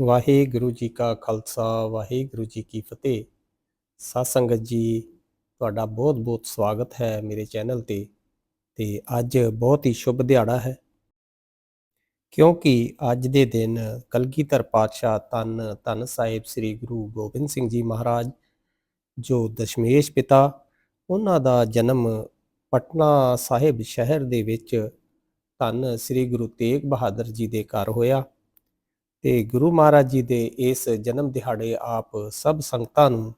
ਵਾਹਿਗੁਰੂ ਜੀ ਕਾ ਖਾਲਸਾ, ਵਾਹਿਗੁਰੂ ਜੀ ਕੀ ਫਤਿਹ। ਸਾਧ ਸੰਗਤ ਜੀ, ਤੁਹਾਡਾ ਬਹੁਤ-ਬਹੁਤ ਸਵਾਗਤ ਹੈ ਮੇਰੇ ਚੈਨਲ ਤੇ ਤੇ ਅੱਜ ਬਹੁਤ ਹੀ ਸ਼ੁਭ ਦਿਹਾੜਾ ਹੈ। ਕਿਉਂਕਿ ਅੱਜ ਦੇ ਦਿਨ ਕਲਗੀਧਰ ਪਾਤਸ਼ਾਹ ਤਨ ਧੰਨ ਸਾਹਿਬ ਸ੍ਰੀ ਗੁਰੂ ਗੋਬਿੰਦ ਸਿੰਘ ਜੀ ਮਹਾਰਾਜ, ਜੋ ਦਸ਼ਮੇਸ਼ ਪਿਤਾ, ਉਹਨਾਂ ਦਾ ਜਨਮ ਪਟਨਾ ਸਾਹਿਬ ਸ਼ਹਿਰ ਦੇ ਵਿੱਚ ਧੰਨ ਸ੍ਰੀ ਗੁਰੂ ਤੇਗ ਬਹਾਦਰ ਜੀ ਦੇ ਘਰ ਹੋਇਆ। ਤੇ ਗੁਰੂ ਮਹਾਰਾਜ ਜੀ ਦੇ ਇਸ ਜਨਮ ਦਿਹਾੜੇ ਆਪ ਸਭ ਸੰਗਤਾਂ ਨੂੰ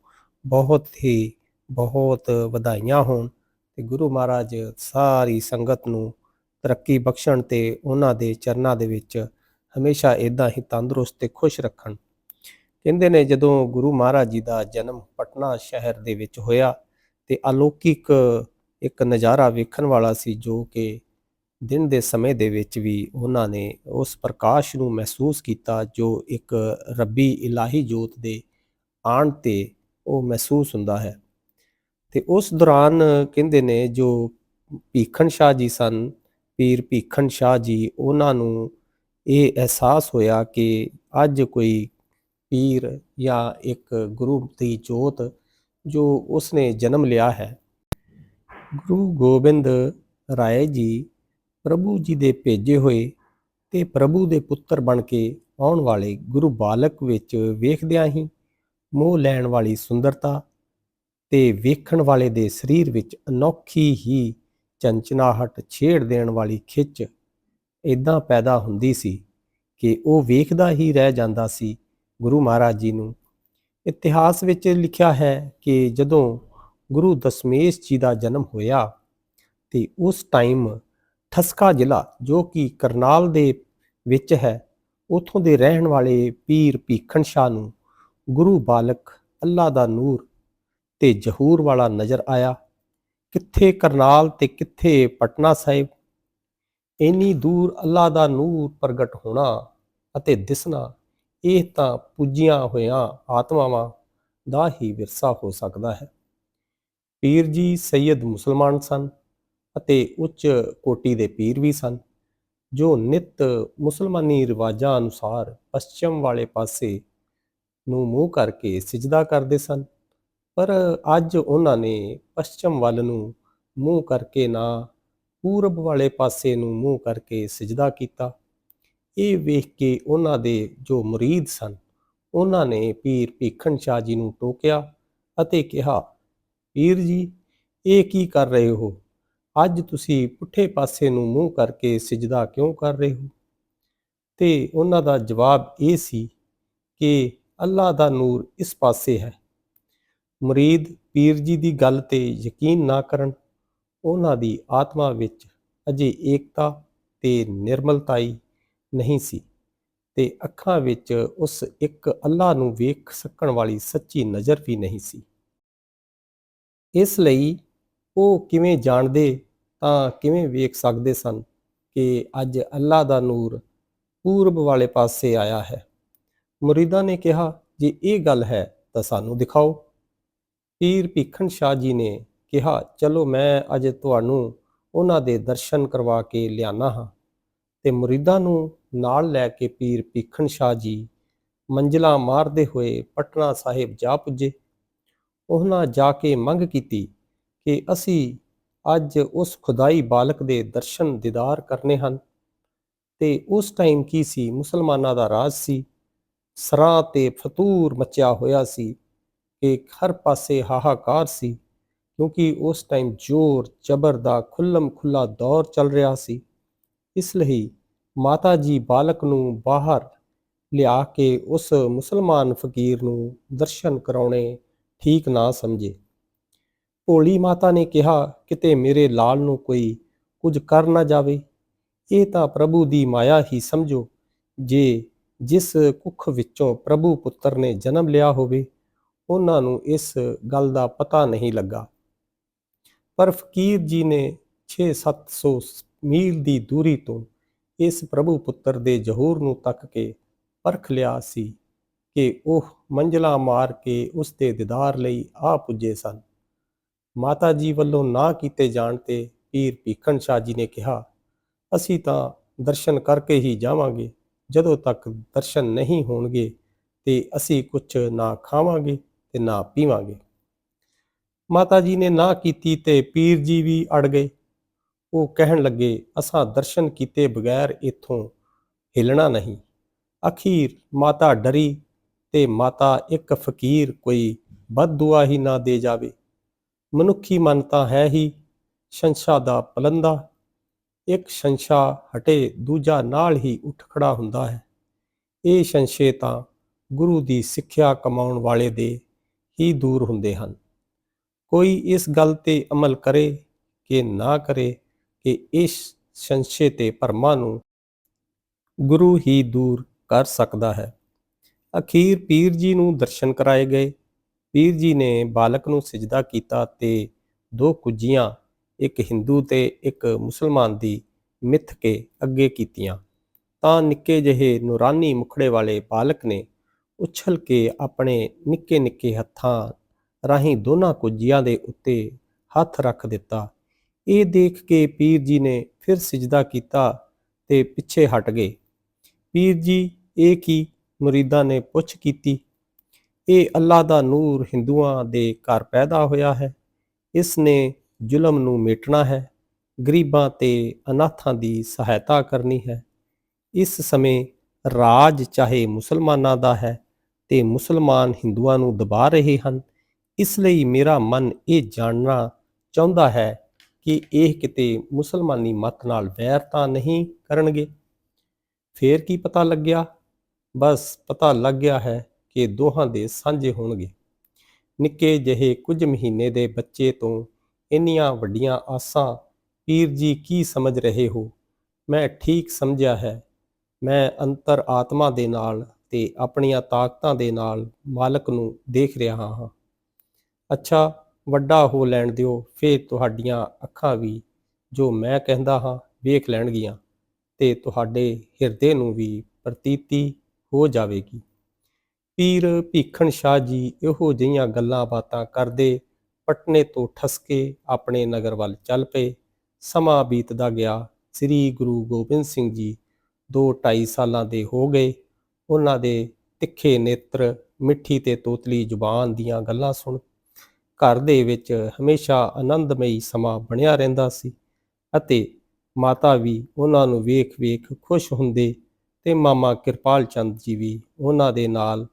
ਬਹੁਤ ਹੀ ਬਹੁਤ ਵਧਾਈਆਂ ਹੋਣ ਤੇ ਗੁਰੂ ਮਹਾਰਾਜ ਸਾਰੀ ਸੰਗਤ ਨੂੰ ਤਰੱਕੀ ਬਖਸ਼ਣ ਤੇ ਉਹਨਾਂ ਦੇ ਚਰਨਾਂ ਦੇ ਵਿੱਚ ਹਮੇਸ਼ਾ ਇਦਾਂ ਹੀ ਤੰਦਰੁਸਤ ਤੇ ਖੁਸ਼ ਰੱਖਣ। ਕਹਿੰਦੇ ਨੇ ਜਦੋਂ ਗੁਰੂ ਮਹਾਰਾਜ ਜੀ ਦਾ ਜਨਮ ਪਟਨਾ ਸ਼ਹਿਰ ਦੇ ਵਿੱਚ ਹੋਇਆ ਤੇ ਅਲੌਕਿਕ ਇੱਕ ਨਜ਼ਾਰਾ ਵੇਖਣ ਵਾਲਾ ਸੀ ਜੋ ਕਿ ਦਿਨ ਦੇ ਸਮੇਂ ਦੇ ਵਿੱਚ ਵੀ ਉਹਨਾਂ ਨੇ ਉਸ ਪ੍ਰਕਾਸ਼ ਨੂੰ ਮਹਿਸੂਸ ਕੀਤਾ ਜੋ ਇੱਕ ਰੱਬੀ ਇਲਾਹੀ ਜੋਤ ਦੇ ਆਣ ਤੇ ਉਹ ਮਹਿਸੂਸ ਹੁੰਦਾ ਹੈ। ਤੇ ਉਸ ਦੌਰਾਨ ਕਹਿੰਦੇ ਨੇ ਜੋ ਭੀਖਣ ਸ਼ਾਹ ਜੀ ਸਨ, ਪੀਰ ਭੀਖਣ ਸ਼ਾਹ ਜੀ, ਉਹਨਾਂ ਨੂੰ ਇਹ ਅਹਿਸਾਸ ਹੋਇਆ ਕਿ ਅੱਜ ਕੋਈ ਪੀਰ ਜਾਂ ਇੱਕ ਗੁਰੂ ਦੀ ਜੋਤ ਜੋ ਉਸਨੇ ਜਨਮ ਲਿਆ ਹੈ। ਗੁਰੂ ਗੋਬਿੰਦ ਰਾਏ ਜੀ ਪ੍ਰਭੂ ਜੀ ਦੇ ਭੇਜੇ ਹੋਏ ਤੇ ਪ੍ਰਭੂ ਦੇ ਪੁੱਤਰ ਬਣ ਕੇ ਆਉਣ ਵਾਲੇ ਗੁਰੂ ਬਾਲਕ ਵਿੱਚ ਵੇਖਦਿਆਂ ਹੀ ਮੋਹ ਲੈਣ ਵਾਲੀ ਸੁੰਦਰਤਾ ਤੇ ਵੇਖਣ ਵਾਲੇ ਦੇ ਸਰੀਰ ਵਿੱਚ ਅਨੋਖੀ ਹੀ ਚੰਚਨਾਹਟ ਛੇੜ ਦੇਣ ਵਾਲੀ ਖਿੱਚ ਇਦਾਂ ਪੈਦਾ ਹੁੰਦੀ ਸੀ ਕਿ ਉਹ ਵੇਖਦਾ ਹੀ ਰਹਿ ਜਾਂਦਾ ਸੀ। ਗੁਰੂ ਮਹਾਰਾਜ ਜੀ ਨੂੰ ਇਤਿਹਾਸ ਵਿੱਚ ਲਿਖਿਆ ਹੈ ਕਿ ਜਦੋਂ ਗੁਰੂ ਦਸ਼ਮੇਸ਼ ਜੀ ਦਾ ਜਨਮ ਹੋਇਆ ਤੇ ਉਸ ਟਾਈਮ ਠਸਕਾ ਜ਼ਿਲ੍ਹਾ, ਜੋ ਕਿ ਕਰਨਾਲ ਦੇ ਵਿੱਚ ਹੈ, ਉਥੋਂ ਦੇ ਰਹਿਣ ਵਾਲੇ ਪੀਰ ਭੀਖਣ ਸ਼ਾਹ ਨੂੰ ਗੁਰੂ ਬਾਲਕ ਅੱਲਾ ਦਾ ਨੂਰ ਤੇ ਜਹੂਰ ਵਾਲਾ ਨਜ਼ਰ ਆਇਆ। ਕਿੱਥੇ ਕਰਨਾਲ ਤੇ ਕਿੱਥੇ ਪਟਨਾ ਸਾਹਿਬ? ਇੰਨੀ ਦੂਰ ਅੱਲਾ ਦਾ ਨੂਰ ਪ੍ਰਗਟ ਹੋਣਾ ਅਤੇ ਦਿਸਣਾ, ਇਹ ਤਾਂ ਪੁੱਜੀਆਂ ਹੋਇਆਂ ਆਤਮਾਵਾਂ ਦਾ ਹੀ ਵਿਰਸਾ ਹੋ ਸਕਦਾ ਹੈ। ਪੀਰ ਜੀ ਸੈਯਦ ਮੁਸਲਮਾਨ ਸਨ। ਅਤੇ ਉੱਚ ਕੋਟੀ ਦੇ ਪੀਰ ਵੀ ਸਨ, ਜੋ ਨਿਤ ਮੁਸਲਮਾਨੀ ਰਿਵਾਜਾਂ ਅਨੁਸਾਰ ਪੱਛਮ ਵਾਲੇ ਪਾਸੇ ਨੂੰ ਮੂੰਹ ਕਰਕੇ ਸਜਦਾ ਕਰਦੇ ਸਨ। ਪਰ ਅੱਜ ਉਹਨਾਂ ਨੇ ਪੱਛਮ ਵੱਲ ਨੂੰ ਮੂੰਹ ਕਰਕੇ ਨਾ ਪੂਰਬ ਵਾਲੇ ਪਾਸੇ ਨੂੰ ਮੂੰਹ ਕਰਕੇ ਸਜਦਾ ਕੀਤਾ। ਇਹ ਵੇਖ ਕੇ ਉਹਨਾਂ ਦੇ ਜੋ ਮੁਰੀਦ ਸਨ, ਉਹਨਾਂ ਨੇ ਪੀਰ ਭੀਖਣ ਸ਼ਾਹ ਜੀ ਨੂੰ ਟੋਕਿਆ ਅਤੇ ਕਿਹਾ, ਪੀਰ ਜੀ, ਇਹ ਕੀ ਕਰ ਰਹੇ ਹੋ? ਅੱਜ ਤੁਸੀਂ ਪੁੱਠੇ ਪਾਸੇ ਨੂੰ ਮੂੰਹ ਕਰਕੇ ਸਜਦਾ ਕਿਉਂ ਕਰ ਰਹੇ ਹੋ? ਤੇ ਉਹਨਾਂ ਦਾ ਜਵਾਬ ਇਹ ਸੀ ਕਿ ਅੱਲਾ ਦਾ ਨੂਰ ਇਸ ਪਾਸੇ ਹੈ। ਮੁਰੀਦ ਪੀਰ ਜੀ ਦੀ ਗੱਲ ਤੇ ਯਕੀਨ ਨਾ ਕਰਨ, ਉਹਨਾਂ ਦੀ ਆਤਮਾ ਵਿੱਚ ਅਜੇ ਏਕਤਾ ਤੇ ਨਿਰਮਲਤਾਈ ਨਹੀਂ ਸੀ ਤੇ ਅੱਖਾਂ ਵਿੱਚ ਉਸ ਇੱਕ ਅੱਲਾ ਨੂੰ ਵੇਖ ਸਕਣ ਵਾਲੀ ਸੱਚੀ ਨਜ਼ਰ ਵੀ ਨਹੀਂ ਸੀ। ਇਸ ਲਈ ਉਹ ਕਿਵੇਂ ਜਾਣਦੇ ਤਾਂ ਕਿਵੇਂ ਵੇਖ ਸਕਦੇ ਸਨ ਕਿ ਅੱਜ ਅੱਲਾ ਦਾ ਨੂਰ ਪੂਰਬ ਵਾਲੇ ਪਾਸੇ ਆਇਆ ਹੈ? ਮੁਰੀਦਾਂ ਨੇ ਕਿਹਾ, ਜੇ ਇਹ ਗੱਲ ਹੈ ਤਾਂ ਸਾਨੂੰ ਦਿਖਾਓ। ਪੀਰ ਭੀਖਣ ਸ਼ਾਹ ਜੀ ਨੇ ਕਿਹਾ, ਚਲੋ ਮੈਂ ਅੱਜ ਤੁਹਾਨੂੰ ਉਹਨਾਂ ਦੇ ਦਰਸ਼ਨ ਕਰਵਾ ਕੇ ਲਿਆਣਾ ਹਾਂ। ਤੇ ਮੁਰੀਦਾਂ ਨੂੰ ਨਾਲ ਲੈ ਕੇ ਪੀਰ ਭੀਖਣ ਸ਼ਾਹ ਜੀ ਮੰਜ਼ਲਾ ਮਾਰਦੇ ਹੋਏ ਪਟਨਾ ਸਾਹਿਬ ਜਾ ਪੁੱਜੇ। ਉਹਨਾਂ ਜਾ ਕੇ ਮੰਗ ਕੀਤੀ ਕਿ ਅਸੀਂ ਅੱਜ ਉਸ ਖੁਦਾਈ ਬਾਲਕ ਦੇ ਦਰਸ਼ਨ ਦੀਦਾਰ ਕਰਨੇ ਹਨ। ਤੇ ਉਸ ਟਾਈਮ ਕੀ ਸੀ? ਮੁਸਲਮਾਨਾਂ ਦਾ ਰਾਜ ਸੀ। ਸਰਾਂ ਤੇ ਫਤੂਰ ਮਚਿਆ ਹੋਇਆ ਸੀ ਕਿ ਹਰ ਪਾਸੇ ਹਾਹਾਕਾਰ ਸੀ, ਕਿਉਂਕਿ ਉਸ ਟਾਈਮ ਜ਼ੋਰ, ਜ਼ਬਰ ਦਾ ਖੁੱਲਮ ਖੁੱਲਾ ਦੌਰ ਚੱਲ ਰਿਹਾ ਸੀ। ਇਸ ਲਈ ਮਾਤਾ ਜੀ ਬਾਲਕ ਨੂੰ ਬਾਹਰ ਲਿਆ ਕੇ ਉਸ ਮੁਸਲਮਾਨ ਫਕੀਰ ਨੂੰ ਦਰਸ਼ਨ ਕਰਾਉਣੇ ਠੀਕ ਨਾ ਸਮਝੇ। ਭੋਲੀ ਮਾਤਾ ਨੇ ਕਿਹਾ, ਕਿਤੇ ਮੇਰੇ ਲਾਲ ਨੂੰ ਕੋਈ ਕੁਝ ਕਰ ਨਾ ਜਾਵੇ। ਇਹ ਤਾਂ ਪ੍ਰਭੂ ਦੀ ਮਾਇਆ ਹੀ ਸਮਝੋ। ਜੇ ਜਿਸ ਕੁੱਖ ਵਿੱਚੋਂ ਪ੍ਰਭੂ ਪੁੱਤਰ ਨੇ ਜਨਮ ਲਿਆ ਹੋਵੇ, ਉਹਨਾਂ ਨੂੰ ਇਸ ਗੱਲ ਦਾ ਪਤਾ ਨਹੀਂ ਲੱਗਾ। ਪਰ ਫਕੀਰ ਜੀ ਨੇ 6-700 ਮੀਲ ਦੀ ਦੂਰੀ ਤੋਂ ਇਸ ਪ੍ਰਭੂ ਪੁੱਤਰ ਦੇ ਜਹੂਰ ਨੂੰ ਤੱਕ ਕੇ ਪਰਖ ਲਿਆ ਸੀ ਕਿ ਉਹ ਮੰਜ਼ਲਾ ਮਾਰ ਕੇ ਉਸ ਦੇ ਦੀਦਾਰ ਲਈ ਆ ਪੁੱਜੇ ਸਨ। ਮਾਤਾ ਜੀ ਵੱਲੋਂ ਨਾ ਕੀਤੇ ਜਾਣ ਤੇ ਪੀਰ ਭੀਖਣ ਸ਼ਾਹ ਜੀ ਨੇ ਕਿਹਾ, ਅਸੀਂ ਤਾਂ ਦਰਸ਼ਨ ਕਰਕੇ ਹੀ ਜਾਵਾਂਗੇ, ਜਦੋਂ ਤੱਕ ਦਰਸ਼ਨ ਨਹੀਂ ਹੋਣਗੇ ਤੇ ਅਸੀਂ ਕੁਝ ਨਾ ਖਾਵਾਂਗੇ ਤੇ ਨਾ ਪੀਵਾਂਗੇ ਮਾਤਾ ਜੀ ਨੇ ਨਾ ਕੀਤੀ ਤੇ ਪੀਰ ਜੀ ਵੀ ਅੜ ਗਏ। ਉਹ ਕਹਿਣ ਲੱਗੇ, ਅਸਾਂ ਦਰਸ਼ਨ ਕੀਤੇ ਬਗੈਰ ਇੱਥੋਂ ਹਿਲਣਾ ਨਹੀਂ। ਅਖੀਰ ਮਾਤਾ ਡਰੀ ਤੇ ਮਾਤਾ ਇੱਕ ਫਕੀਰ ਕੋਈ ਬਦਦੁਆ ਹੀ ਨਾ ਦੇ ਜਾਵੇ। ਮਨੁੱਖੀ ਮਨ ਤਾਂ ਹੈ ਹੀ ਸ਼ੰਸ਼ਾ ਦਾ ਪਲੰਦਾ। ਇੱਕ ਸ਼ੰਸ਼ਾ ਹਟੇ ਦੂਜਾ ਨਾਲ ਹੀ ਉੱਠ ਖੜਾ ਹੁੰਦਾ ਹੈ। ਇਹ ਸ਼ੰਸ਼ੇ ਤਾਂ ਗੁਰੂ ਦੀ ਸਿੱਖਿਆ ਕਮਾਉਣ ਵਾਲੇ ਦੇ ਹੀ ਦੂਰ ਹੁੰਦੇ ਹਨ। ਕੋਈ ਇਸ ਗੱਲ ਤੇ ਅਮਲ ਕਰੇ ਕਿ ਨਾ ਕਰੇ ਕਿ ਇਸ ਸ਼ੰਸ਼ੇ ਤੇ ਭਰਮਾਂ ਨੂੰ ਗੁਰੂ ਹੀ ਦੂਰ ਕਰ ਸਕਦਾ ਹੈ। ਅਖੀਰ ਪੀਰ ਜੀ ਨੂੰ ਦਰਸ਼ਨ ਕਰਾਏ ਗਏ। ਪੀਰ ਜੀ ਨੇ ਬਾਲਕ ਨੂੰ ਸਜਦਾ ਕੀਤਾ ਤੇ ਦੋ ਕੁੱਜੀਆਂ, ਇੱਕ ਹਿੰਦੂ ਤੇ ਇੱਕ ਮੁਸਲਮਾਨ ਦੀ ਮਿੱਥ ਕੇ ਅੱਗੇ ਕੀਤੀਆਂ। ਤਾਂ ਨਿੱਕੇ ਜਿਹੇ ਨੂਰਾਨੀ ਮੁਖੜੇ ਵਾਲੇ ਬਾਲਕ ਨੇ ਉਛਲ ਕੇ ਆਪਣੇ ਨਿੱਕੇ ਨਿੱਕੇ ਹੱਥਾਂ ਰਾਹੀਂ ਦੋਨਾਂ ਕੁਜ਼ੀਆਂ ਦੇ ਉੱਤੇ ਹੱਥ ਰੱਖ ਦਿੱਤਾ। ਇਹ ਦੇਖ ਕੇ ਪੀਰ ਜੀ ਨੇ ਫਿਰ ਸਜਦਾ ਕੀਤਾ ਤੇ ਪਿੱਛੇ ਹਟ ਗਏ। ਪੀਰ ਜੀ, ਇਹ ਕੀ ਮੁਰੀਦਾਂ ਨੇ ਪੁੱਛ ਕੀਤੀ? ਇਹ ਅੱਲਾ ਦਾ ਨੂਰ ਹਿੰਦੂਆਂ ਦੇ ਘਰ ਪੈਦਾ ਹੋਇਆ ਹੈ। ਇਸ ਨੇ ਜ਼ੁਲਮ ਨੂੰ ਮੇਟਣਾ ਹੈ, ਗਰੀਬਾਂ ਤੇ ਅਨਾਥਾਂ ਦੀ ਸਹਾਇਤਾ ਕਰਨੀ ਹੈ। ਇਸ ਸਮੇਂ ਰਾਜ ਚਾਹੇ ਮੁਸਲਮਾਨਾਂ ਦਾ ਹੈ ਤੇ ਮੁਸਲਮਾਨ ਹਿੰਦੂਆਂ ਨੂੰ ਦਬਾ ਰਹੇ ਹਨ। ਇਸ ਲਈ ਮੇਰਾ ਮਨ ਇਹ ਜਾਣਨਾ ਚਾਹੁੰਦਾ ਹੈ ਕਿ ਇਹ ਕਿਤੇ ਮੁਸਲਮਾਨੀ ਮਤ ਨਾਲ ਵੈਰ ਤਾਂ ਨਹੀਂ ਕਰਨਗੇ? ਫੇਰ ਕੀ ਪਤਾ ਲੱਗਿਆ? ਬਸ ਪਤਾ ਲੱਗ ਗਿਆ ਹੈ ਕਿ ਦੋਹਾਂ ਦੇ ਸਾਂਝੇ ਹੋਣਗੇ। ਨਿੱਕੇ ਜਿਹੇ ਕੁਝ ਮਹੀਨੇ ਦੇ ਬੱਚੇ ਤੋਂ ਇੰਨੀਆਂ ਵੱਡੀਆਂ ਆਸਾਂ, ਪੀਰ ਜੀ, ਕੀ ਸਮਝ ਰਹੇ ਹੋ? ਮੈਂ ਠੀਕ ਸਮਝਿਆ ਹੈ। ਮੈਂ ਅੰਤਰ ਆਤਮਾ ਦੇ ਨਾਲ ਤੇ ਆਪਣੀਆਂ ਤਾਕਤਾਂ ਦੇ ਨਾਲ ਮਾਲਕ ਨੂੰ ਦੇਖ ਰਿਹਾ ਹਾਂ। ਅੱਛਾ, ਵੱਡਾ ਹੋ ਲੈਣ ਦਿਓ, ਫੇਰ ਤੁਹਾਡੀਆਂ ਅੱਖਾਂ ਵੀ ਜੋ ਮੈਂ ਕਹਿੰਦਾ ਹਾਂ, ਵੇਖ ਲੈਣਗੀਆਂ ਤੇ ਤੁਹਾਡੇ ਹਿਰਦੇ ਨੂੰ ਵੀ ਪ੍ਰਤੀਤੀ ਹੋ ਜਾਵੇਗੀ। ਪੀਰ ਭੀਖਣ ਸ਼ਾਹ ਜੀ ਇਹੋ ਜਿਹੀਆਂ ਗੱਲਾਂ ਬਾਤਾਂ ਕਰਦੇ ਪਟਨੇ ਤੋਂ ਠਸਕੇ ਆਪਣੇ ਨਗਰ ਵੱਲ ਚੱਲ ਪਏ। ਸਮਾਂ ਬੀਤਦਾ ਗਿਆ। ਸ੍ਰੀ ਗੁਰੂ ਗੋਬਿੰਦ ਸਿੰਘ ਜੀ 2-2.5 ਸਾਲਾਂ ਦੇ ਹੋ ਗਏ। ਉਹਨਾਂ ਦੇ ਤਿੱਖੇ ਨੇਤਰ, ਮਿੱਠੀ ਤੇ ਤੋਤਲੀ ਜ਼ੁਬਾਨ ਦੀਆਂ ਗੱਲਾਂ ਸੁਣ। ਘਰ ਦੇ ਵਿੱਚ ਹਮੇਸ਼ਾ ਆਨੰਦਮਈ ਸਮਾਂ ਬਣਿਆ ਰਹਿੰਦਾ ਸੀ ਅਤੇ ਮਾਤਾ ਵੀ ਉਹਨਾਂ ਨੂੰ ਵੇਖ-ਵੇਖ ਖੁਸ਼ ਹੁੰਦੇ ਤੇ ਮਾਮਾ ਕਿਰਪਾਲ ਚੰਦ ਜੀ ਵੀ ਉਹਨਾਂ ਦੇ ਨਾਲ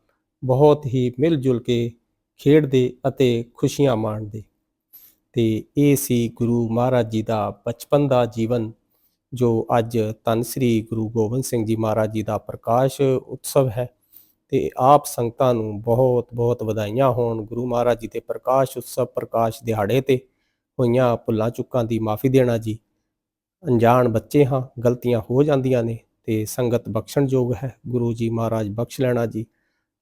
ਬਹੁਤ ਹੀ ਮਿਲ ਜੁਲ ਕੇ ਖੇਡਦੇ ਅਤੇ ਖੁਸ਼ੀਆਂ ਮਾਣਦੇ। ਤੇ ਇਹ ਸੀ ਗੁਰੂ ਮਹਾਰਾਜ ਜੀ ਦਾ ਬਚਪਨ ਦਾ ਜੀਵਨ, ਜੋ ਅੱਜ ਧੰਨ ਸ੍ਰੀ ਗੁਰੂ ਗੋਬਿੰਦ ਸਿੰਘ ਜੀ ਮਹਾਰਾਜ ਜੀ ਦਾ ਪ੍ਰਕਾਸ਼ ਉਤਸਵ ਹੈ। ਤੇ ਆਪ ਸੰਗਤਾਂ ਨੂੰ ਬਹੁਤ ਬਹੁਤ ਵਧਾਈਆਂ ਹੋਣ ਗੁਰੂ ਮਹਾਰਾਜ ਜੀ ਦੇ ਪ੍ਰਕਾਸ਼ ਉਤਸਵ, ਪ੍ਰਕਾਸ਼ ਦਿਹਾੜੇ ਤੇ ਹੋਈਆਂ ਭੁੱਲਾਂ ਚੁੱਕਾਂ ਦੀ ਮਾਫੀ ਦੇਣਾ ਜੀ। ਅਣਜਾਣ ਬੱਚੇ ਹਾਂ, ਗਲਤੀਆਂ ਹੋ ਜਾਂਦੀਆਂ ਨੇ ਤੇ ਸੰਗਤ ਬਖਸ਼ਣਯੋਗ ਹੈ। ਗੁਰੂ ਜੀ ਮਹਾਰਾਜ ਬਖਸ਼ ਲੈਣਾ ਜੀ।